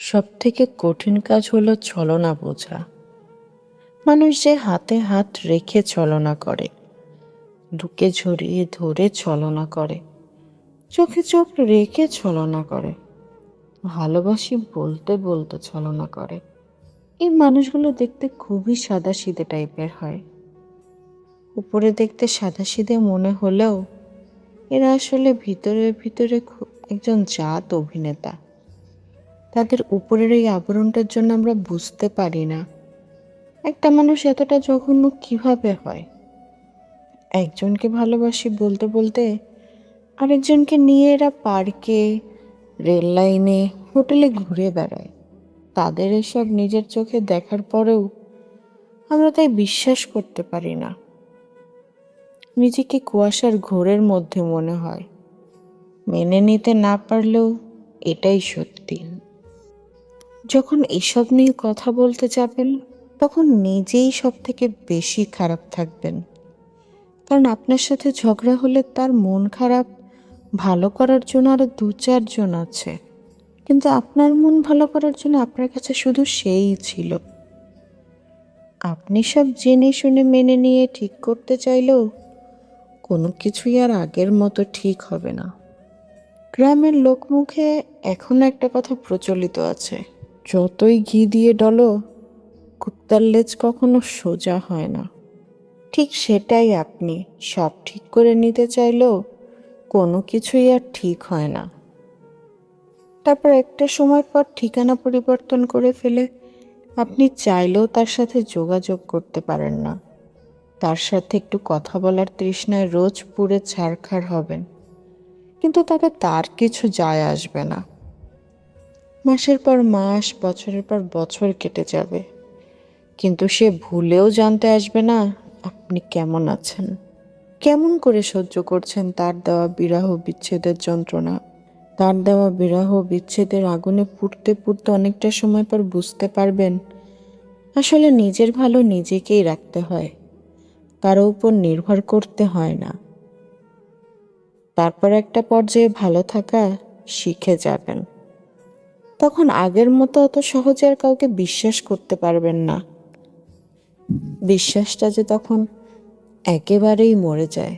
সব থেকে কঠিন কাজ হলো ছলনা বোঝা। মানুষ যে হাতে হাত রেখে ছলনা করে, বুকে ঝরিয়ে ধরে ছলনা করে, চোখে চোখ রেখে ছলনা করে, ভালোবাসি বলতে বলতে ছলনা করে। এই মানুষগুলো দেখতে খুবই সাদা সিধে টাইপের হয়। উপরে দেখতে সাদা সিধে মনে হলেও এরা আসলে ভিতরে ভিতরে একজন জাত অভিনেতা। তাদের উপরের এই আবরণটার জন্য আমরা বুঝতে পারি না। একটা মানুষ এতটা জঘন্য কীভাবে হয়? একজনকে ভালোবাসি বলতে বলতে আরেকজনকে নিয়ে এরা পার্কে, রেল লাইনে, হোটেলে ঘুরে বেড়ায়। তাদের এসব নিজের চোখে দেখার পরেও আমরা তাই বিশ্বাস করতে পারি না। নিজেকে কুয়াশার ঘোরের মধ্যে মনে হয়। মেনে নিতে না পারলেও এটাই সত্যি। যখন এসব নিয়ে কথা বলতে যাবেন, তখন নিজেই সব থেকে বেশি খারাপ থাকবেন। কারণ আপনার সাথে ঝগড়া হলে তার মন খারাপ, ভালো করার জন্য আরও দু চারজন আছে। কিন্তু আপনার মন ভালো করার জন্য আপনার কাছে শুধু সেই ছিল। আপনি সব জেনে শুনে মেনে নিয়ে ঠিক করতে চাইলেও কোনো কিছুই আর আগের মতো ঠিক হবে না। গ্রামের লোকমুখে এখনও একটা কথা প্রচলিত আছে। যতই ঘি দিয়ে ডলো, কুত্তার লেজ কখনো সোজা হয় না। ঠিক সেটাই আপনি সব ঠিক করে নিতে চাইলেও কোনো কিছুই আর ঠিক হয় না। তারপর একটা সময় পর ঠিকানা পরিবর্তন করে ফেলে আপনি চাইলেও তার সাথে যোগাযোগ করতে পারেন না। তার সাথে একটু কথা বলার তৃষ্ণায় রোজ পুরে ছাড়খাড় হবেন। কিন্তু তাতে তার কিছু যায় আসবে না। মাসের পর মাস, বছরের পর বছর কেটে যাবে। কিন্তু সে ভুলেও জানতে আসবে না, আপনি কেমন আছেন? কেমন করে সহ্য করছেন তার দেওয়া বিরাহ বিচ্ছেদের যন্ত্রণা? তার দেওয়া বিরাহ বিচ্ছেদের আগুনে পুড়তে পুড়তে অনেকটা সময় পর বুঝতে পারবেন, আসলে নিজের ভালো নিজেকেই রাখতে হয়। কারও উপর নির্ভর করতে হয় না। তারপর একটা পর্যায়ে ভালো থাকা শিখে যাবেন। তখন আগের মতো অত সহজে আর কাউকে বিশ্বাস করতে পারবেন না। বিশ্বাসটা যে তখন একেবারেই মরে যায়।